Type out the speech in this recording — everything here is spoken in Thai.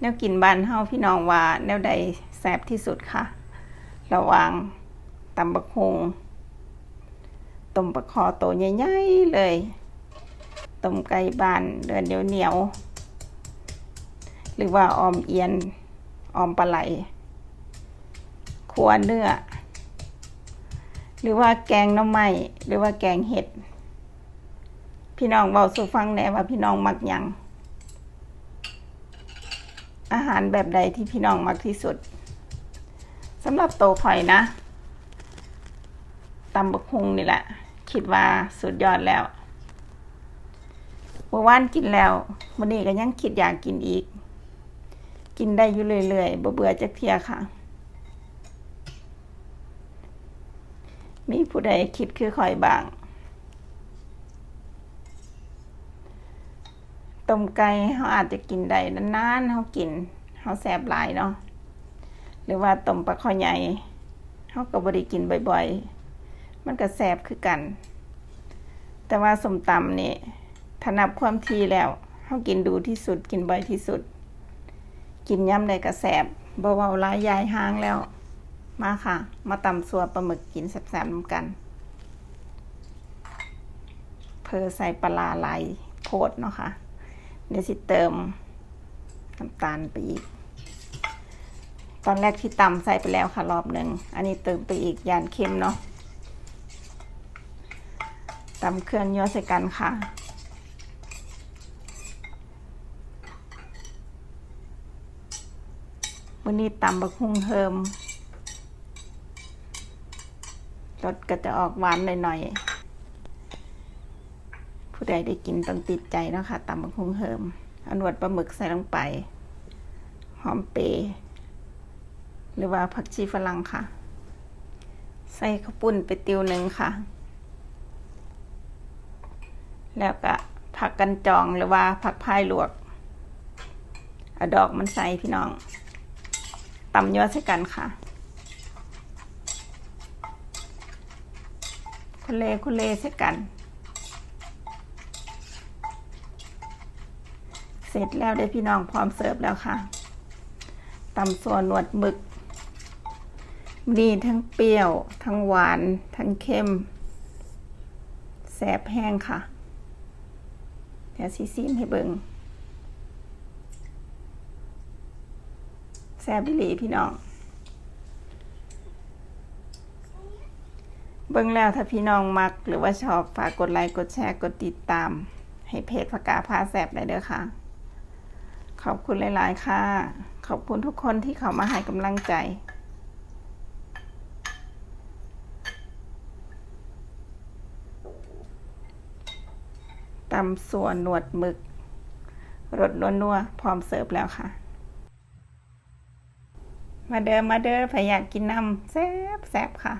แนวกินบ้านเฮาพี่น้องว่า แนวใดแซ่บที่สุดค่ะ ระว่างตำบักฮงต้มปลาคอโตใหญ่ๆเลยต้มไก่บานเดือนเหนียวๆหรือว่าออมเอียนออมปลาไหลขัวเนื้อ หรือว่าแกงน้ำไม้หรือว่าแกงเห็ด พี่น้องเบาสู่ฟังแน่ว่าพี่น้องมักยัง อาหารแบบใดที่พี่น้องมักที่สุดสำหรับโตข่อยนะตำบักฮุงนี่แหละ คิดว่าสุดยอดแล้วเมื่อวานกินแล้ววันนี้ก็ยังคิดอยากกินอีก กินได้อยู่เรื่อยๆบ่เบื่อจักเทียค่ะ มีผู้ใดคิดคือข่อยบาง ต้มไก่เขาอาจจะกินได้นานๆเขากินเขาแสบหลายเนาะหรือว่าต้มปลาข้อใหญ่เขาก็บริกินบ่อยๆ มันก็แสบคือกัน แต่ว่าสมตำนี่ถนับความทีแล้วเขากินดูที่สุดกินบ่อยที่สุด กินย่ำใดก็แสบเบาๆร้ายยายห้างแล้ว มาค่ะ มาตำสัวปลาหมึกกินแสบๆนำกัน เพอใส่ปลาไหลายโพดเนาะค่ะ เดี๋ยวสิเติมน้ำตาลไปอีก ตอนแรกที่ตำใส่ไปแล้วค่ะรอบหนึ่ง อันนี้เติมไปอีกยานเค็มเนาะตำเครื่องย่อใส่กันค่ะวันนี้ตำบักฮุ่งเฮิมรสก็จะออกหวานหน่อยๆ ผู้ใดได้กินต้องติดใจเนาะค่ะตำบักฮุ่งเฮิมเอาหนวดปลาหมึกใส่ลงไป หอมเปรหรือว่าผักชีฝรั่งค่ะ ใส่ข้าวปุ้นไปติวหนึ่งค่ะ แล้วก็ผักกันจองหรือว่าผักพายลวกเอาดอกมันใส่พี่น้องตำยอดใส่กันค่ะคุเลคุเลใส่กัน เส ร็จแล้วได้พี่น้องพร้อมเสิร์ฟแล้วค่ะตำส่วนหนวดหมึกมีทั้งเปรี้ยว ทั้งหวาน ทั้งเค็มแสบแห้งค่ะ เดี๋ยวซีซีมให้เบิงแซบบิลีพี่น้อง เบิ่งแล้วถ้าพี่น้องมัก หรือว่าชอบฝากกดไลค์ กดแชร์ กดติดตาม ให้เพจพกาพาแซบได้เด้อค่ะ ขอบคุณหลาย ๆ ค่ะ ขอบคุณทุกคนที่เข้ามาให้กำลังใจ ตำส่วนหนวดหมึก รสนัวๆพร้อมเสิร์ฟแล้วค่ะ มาเดิมมาเด้อใครอยากกินน้ำแซ่บแซ่บค่ะ